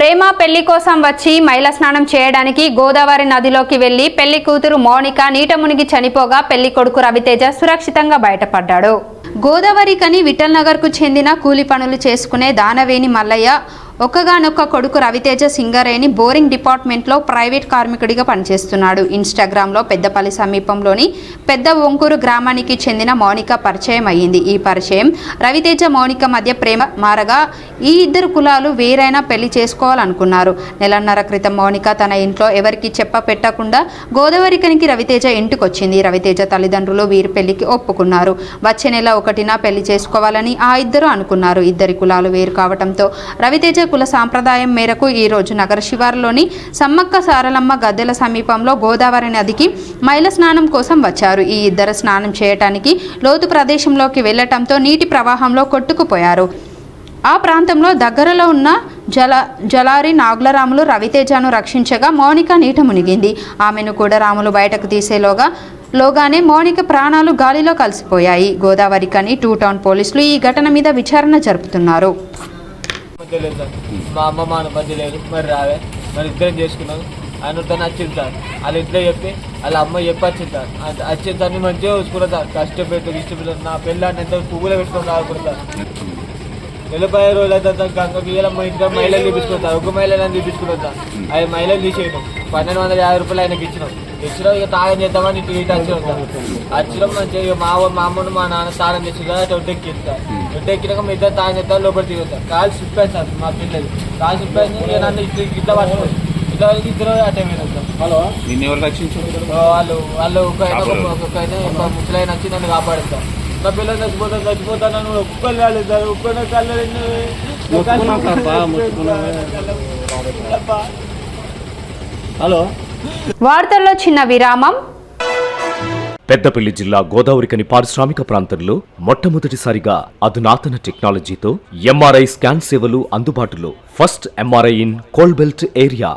ప్రేమ పెళ్ళి కోసం వచ్చి మైల స్నానం చేయడానికి గోదావరి నదిలోకి వెళ్ళి పెళ్ళి కూతురు మౌనిక నీట మునిగి చనిపోగా పెళ్ళి కొడుకు రవితేజ సురక్షితంగా బయటపడ్డాడు. గోదావరి కని విఠల్ నగర్కు చెందిన కూలి పనులు చేసుకునే దానవేని మల్లయ్య ఒక్కగానొక్క కొడుకు రవితేజ సింగరేణి బోరింగ్ డిపార్ట్మెంట్లో ప్రైవేట్ కార్మికుడిగా పనిచేస్తున్నాడు. ఇన్స్టాగ్రామ్లో పెద్దపల్లి సమీపంలోని పెద్ద ఒంకూరు గ్రామానికి చెందిన మౌనిక పరిచయం అయ్యింది ఈ పరిచయం రవితేజ మౌనిక మధ్య ప్రేమ మారగా ఈ ఇద్దరు కులాలు వేరైనా పెళ్ళి చేసుకోవాలనుకున్నారు. నెలన్నర క్రితం మౌనిక తన ఇంట్లో ఎవరికి చెప్ప పెట్టకుండా గోదావరికనికి రవితేజ ఇంటికొచ్చింది. రవితేజ తల్లిదండ్రులు వీరి పెళ్ళికి ఒప్పుకున్నారు. వచ్చే నెల ఒకటిన పెళ్ళి చేసుకోవాలని ఆ ఇద్దరు అనుకున్నారు. ఇద్దరి కులాలు వేరు కావడంతో రవితేజ కుల సాంప్రదాయం మేరకు ఈ రోజు నగర శివారులోని సమ్మక్క సారలమ్మ గద్దెల సమీపంలో గోదావరి నదికి మైల స్నానం కోసం వచ్చారు. ఈ ఇద్దరు స్నానం చేయటానికి లోతు ప్రదేశంలోకి వెళ్ళటంతో నీటి ప్రవాహంలో కొట్టుకుపోయారు. ఆ ప్రాంతంలో దగ్గరలో ఉన్న జల జలారి నాగులరాములు రవితేజను రక్షించగా మౌనిక నీట మునిగింది. ఆమెను కూడా రాములు బయటకు తీసేలోగా లోగానే మౌనిక ప్రాణాలు గాలిలో కలిసిపోయాయి. గోదావరి కని టూ టౌన్ పోలీసులు ఈ ఘటన మీద విచారణ జరుపుతున్నారు. తెలియదు లేదు సార్. మా అమ్మ మా అనుమతి లేదు. మరి రావే. మరి ఇద్దరం చేసుకున్నాం. ఆయన తను వచ్చింది సార్. వాళ్ళ ఇంట్లో చెప్పి వాళ్ళ అమ్మ చెప్పి వచ్చింది సార్. వచ్చిన దాన్ని మంచిగా చూసుకున్నాం సార్. కష్టపెట్టు ఇష్టపెట్టు నా పెళ్ళాన్ని ఎంత పువ్వులు పెట్టుకొని సార్. నలభై రోజులు గంగ గీయలమ్మ ఇంట్లో మహిళలు తీపించుకున్నాం సార్ ఒక మహిళలను సార్ అది మహిళలు తీసేయడం. పన్నెండు వందల యాభై రూపాయలు ఆయనకి ఇచ్చినాం. ఇచ్చినాం ఇక తాగం చేద్దామని ఇటు ఇటు వచ్చినాం వచ్చినాం మంచిగా ఇక మా మా అమ్మను మా నాన్న తాగం చేసి సార్ ఒట్టెక్కింది సార్ ఒట్టెక్కినాక మీ ఇద్దరు తాగం చేద్దాం లోపల దిగుతాం కాలు సిప్పాయి సార్ మా పిల్లలు. కాలు సిప్పాయి ఇక నన్ను ఇట్లా ఇట్లా పట్టుకోండి ఇట్లా వరకు ఇద్దరు అటే పోయినాం సార్. హలో? నిన్ను ఎవరు రక్షించారు వాళ్ళు వాళ్ళు ఒక ముసలాయన వచ్చి నన్ను కాపాడుతారు నా పిల్లలు చచ్చిపోతాను చచ్చిపోతాను నువ్వు ఒక్కరు రాలేదు సార్. ఒక్కరు కళ్ళు హలో. వార్తల్లో చిన్న విరామం. పెద్దపల్లి జిల్లా గోదావరికని పారిశ్రామిక ప్రాంతంలో మొట్టమొదటిసారిగా అధునాతన టెక్నాలజీతో ఎంఆర్ఐ స్కాన్ సేవలు అందుబాటులో. First MRI in coal belt area.